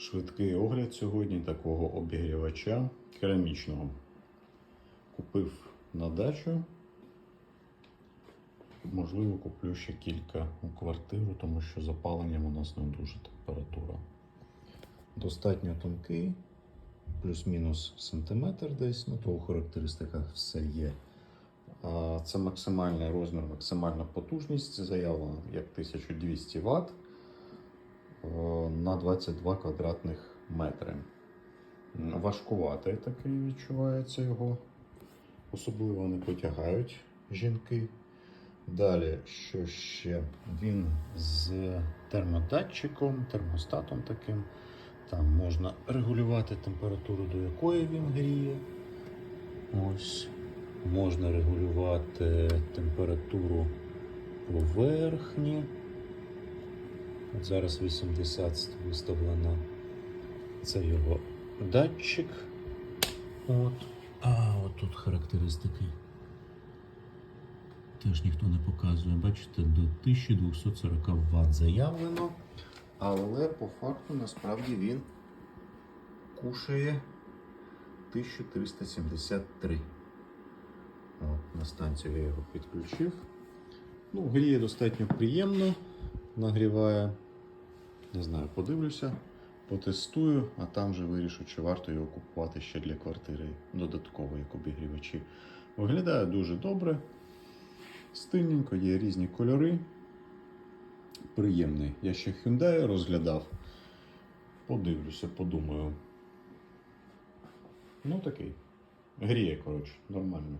Швидкий огляд сьогодні такого обігрівача керамічного. Купив на дачу. Можливо, куплю ще кілька у квартиру, тому що запаленням у нас не дуже температура. Достатньо тонкий, плюс-мінус сантиметр десь, ну то у характеристиках все є. Це максимальний розмір, максимальна потужність заявлена як 1200 Вт на 22 квадратних метри. Важкуватий такий відчувається його. Особливо не потягають жінки. Далі, що ще? Він з термодатчиком, термостатом таким. Там можна регулювати температуру, до якої він гріє. Ось. Можна регулювати температуру поверхні. От зараз 80 виставлено. Це його датчик. От. А от тут характеристики. Теж ніхто не показує. Бачите, до 1240 Вт заявлено. Але по факту насправді він кушає 1373. От, на станцію я його підключив. Ну, гріє достатньо приємно, нагріває. Не знаю, подивлюся, потестую, а там вже вирішу, чи варто його купувати ще для квартири додатково, як обігрівачі. Виглядає дуже добре. Стильненько, є різні кольори. Приємний. Я ще Hyundai розглядав. Подивлюся, подумаю. Ну такий. Гріє, коротше, нормально.